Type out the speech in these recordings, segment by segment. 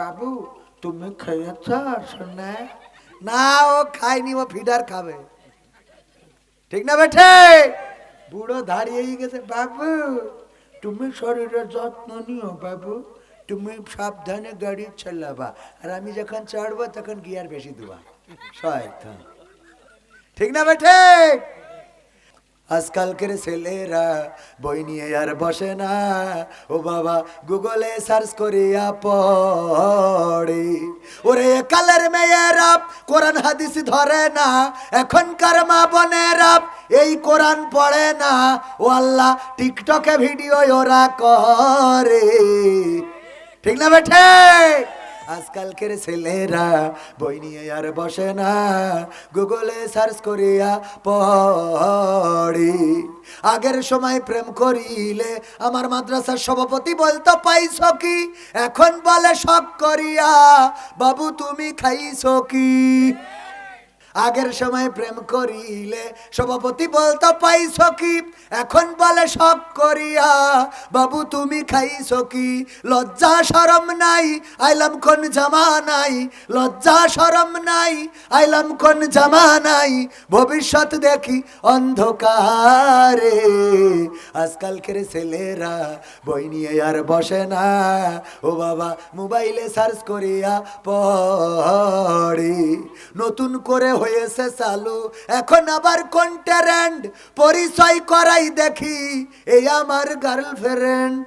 বাবু, তুমি খেয়েছ শোনা? না, ও খায়নি, ও ফিডার খাবে। ঠিক না বেঠে? বুড়ো দাঁড়িয়েই গেছে, বাবু, তুমি শরীরের যত্ন নিও, বাবু, তুমি সাবধানে গাড়ি চালাবা, আর আমি যখন চড়বো, তখন গিয়ার বেশি দেবা। শয়তান। ঠিক না বেঠে? আজকালকের ছেলেরা বই নিয়ে আর বসে না। ও বাবা, গুগলে সার্চ করিয়া পড়ে। ওরে কালের মেয়েরা কোরআন হাদিস ধরে না। এখনকার মা বোনেরা এই কোরআন পড়ে না। ও আল্লাহ, টিকটকে ভিডিও ওরা করে। ঠিক না বেঠে? আজকালকের ছেলেরা বই নিয়ে আর বসে না। গুগলে সার্চ করিয়া পড়ি। আগের সময় প্রেম করিলে আমার মাদ্রাসার সভাপতি বলতো, পাইছ কি? এখন বলে সব করিয়া। বাবু, তুমি খাইছ কি? আগের সময় প্রেম করিলে সভাপতি বলতো, পাইছ কি? এখন বলে সব করিয়া। বাবু, তুমি খাইছ কি? লজ্জা সরম নাই, আইলাম কোন জামা নাই। লজ্জা সরম নাই, আইলাম কোন জামা নাই। ভবিষ্যৎ দেখি অন্ধকারে। আজকালকের ছেলেরা বই নিয়ে আর বসে না। ও বাবা, মোবাইলে সার্চ করিয়া পড়ি। নতুন করে হয়েছে চালু। এখন আবার কোন ট্যারেন্ড পরিচয় করাই দেখি, এই আমার গার্লফ্রেন্ড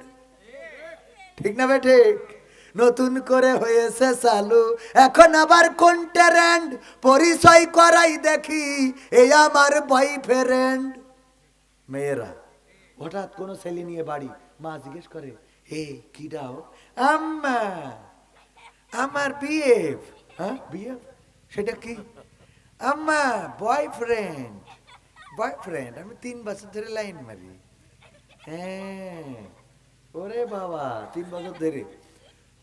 ঠিক না বেঠে নতুন করে হয়েছে চালু। এখন আবার কোন ট্যারেন্ড পরিচয় করাই দেখি, এই আমার বয়ফ্রেন্ড মেয়েরা, হঠাৎ কোনো ছেলে নিয়ে বাড়ি? মা জিজ্ঞেস করে, এ, কি দাও? আম্মা, আমার বিএফ হ্যাঁ বিয়ে সেটা কি? আম্মা বয়ফ্রেন্ড বয়ফ্রেন্ড আমি তিন বছর ধরে লাইন মারি হ্যাঁ ওরে বাবা তিন বছর ধরে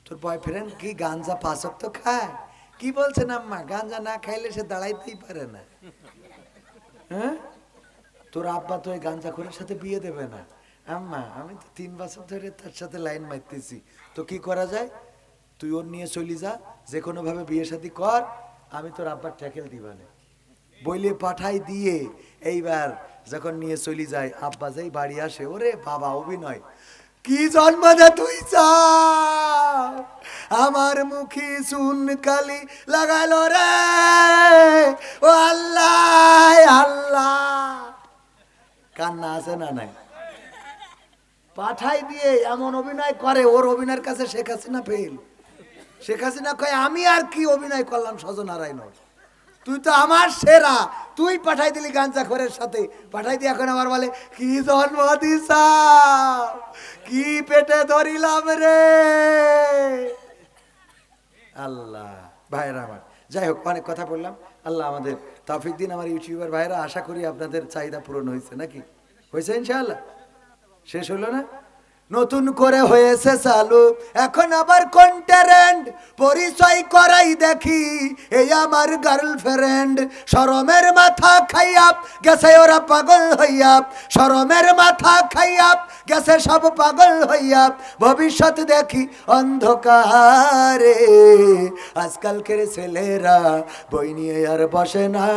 তোর বয়ফ্রেন্ড কি গাঞ্জা পাঁচক তো খায় কি বলছেন আম্মা গাঞ্জা না খাইলে সে দাঁড়াইতেই পারে না হ্যাঁ তোর আব্বা তো ওই গাঞ্জা খোরের সাথে বিয়ে দেবে না আম্মা আমি তো তিন বছর ধরে তার সাথে লাইন মারতেছি তো কি করা যায় তুই ওর নিয়ে চলি যা যে কোনোভাবে বিয়ে শাদি কর আমি তোর আব্বার ট্যাকেল দিবানে। বইলে পাঠাই দিয়ে এইবার যখন নিয়ে চলি যায় আব্বা যেই বাড়ি আসে, ওরে বাবা, অভিনয়। কি জন্ম দে তুই চা আমার মুখে সুন কালি লাগালো রে। ও আল্লাহ আল্লাহ। কান্না আছে না নাই? পাঠাই দিয়ে এমন অভিনয় করে, ওর অভিনয়ের কাছে শেখ হাসিনা ফেল শেখ হাসিনা কয়, আমি আর কি অভিনয় করলাম নারায়ণর? তুই তো আমার সেরা। তুই পাঠাই দিলি গাঞ্জা খোরের সাথে। পাঠাই দিয়ে এখন আবার বলে, কি জন্ম কি পেটে ধরিলাম রে? আল্লাহ, ভাইরা আমার। যাই হোক, অনেক কথা বললাম। আল্লাহ আমাদের তাফিক দিন আমার ইউটিউবার ভাইরা। আশা করি আপনাদের চাহিদা পূরণ হয়েছে নাকি? হয়েছে ইনশাআল্লাহ? শেষ হলো না? নতুন করে হয়েছে চালু। এখন আবার কোন ট্যারেন্ট পরিচয় করাই দেখি। এই আমার গার্লফ্রেন্ড শরমের মাথা খাইয়াপ গেছে, ওরা পাগল হইয়াপ শরমের মাথা খাইয়াপ গেছে, সব পাগল হইয়াপ ভবিষ্যৎ দেখি অন্ধকারে। আজকালকের ছেলেরা বই নিয়ে আর বসে না।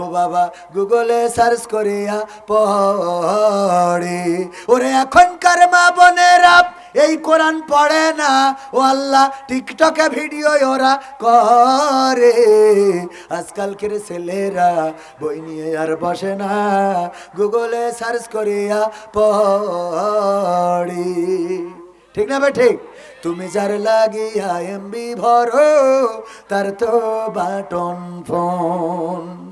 ও বাবা, গুগলে সার্চ করিয়া পড়ে। ওরে এখনকার মা বোনেরা এই কোরআন পড়ে না। ও আল্লাহ, টিকটকে ভিডিও ওরা করে। আজকালকের ছেলেরা বই নিয়ে আর বসে না। গুগলে সার্চ করিয়া পড়ি। ঠিক না ভাই ঠিক? তুমি যার লাগিয়া এমবি ভরো, তার তো বাটন ফোন।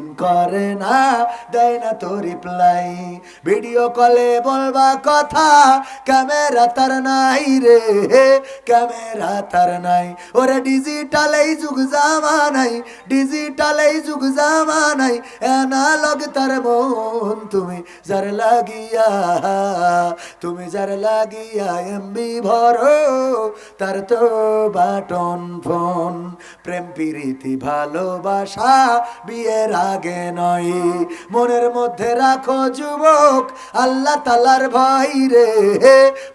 সিন করে না, দেয় না তো রিপ্লাই ভিডিও কলে বলবা কথা ক্যামেরা তার নাই রে ক্যামেরা তার নাই। ওরে ডিজিটাল এই যুগ জামানাই ডিজিটাল এই যুগ জামানাই অ্যানালগ তার মন তুমি যার লাগিয়া, তুমি যার লাগিয়া এমবি ভরো, তার তো বাটন ফোন। প্রেম, প্রীতি, ভালোবাসা, বিয়ের আগে নয় মনের মধ্যে রাখো যুবক, আল্লাহ তালার ভয় রে।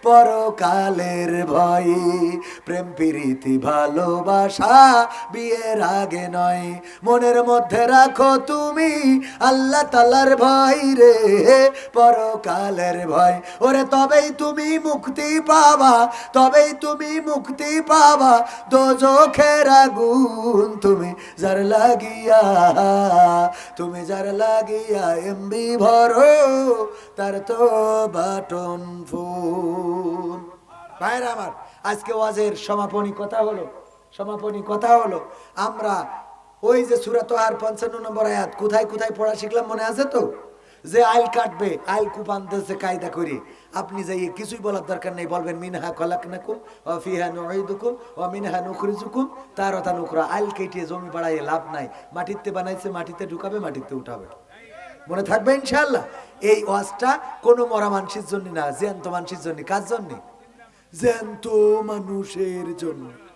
পরকালের ভয়। প্রেম, প্রীতি, ভালোবাসা বিয়ের আগে নয়। মনের মধ্যে রাখো তুমি, আল্লাহ তালার ভয় রে। পরকালের ভয়। ওরে, তবেই তুমি মুক্তি পাবা, তবেই তুমি মুক্তি পাবা। দোজখের আগুন তুমি, যার লাগিয়া তুমি যার লাগিয়া এমবি ভরো, তার তো বাটন ফোন ভাইরা আমার, আজকে ওয়াজের সমাপনী কথা হলো, সমাপনী কথা হলো, আমরা ওই যে সুরাত আর পঞ্চান্ন নম্বর আয়াত কোথায় কোথায় পড়া শিখলাম মনে আছে তো? যে আইল কাটবে, আইল কুপ আনতেছে কায়দা করে। আপনি যাই কিছুই বলার দরকার নেই, বলবেন, মিনহা খলাকনাকুম ও ফিহা নুঈদুকুম ও মিনহা নুখরিজুকুম। তারতা নুকরা আইল কেটে জমি বাড়াইয়ে লাভ নাই। মাটিতে বানাইছে, মাটিতে ঢুকাবে, মাটিতে উঠাবে। মনে থাকবে ইনশাআল্লাহ? এই ওয়াজটা কোনো মরা মানুষের জন্য না, জ্যান্ত মানুষের জন্য। কার জন্য? জ্যান্ত মানুষের জন্য।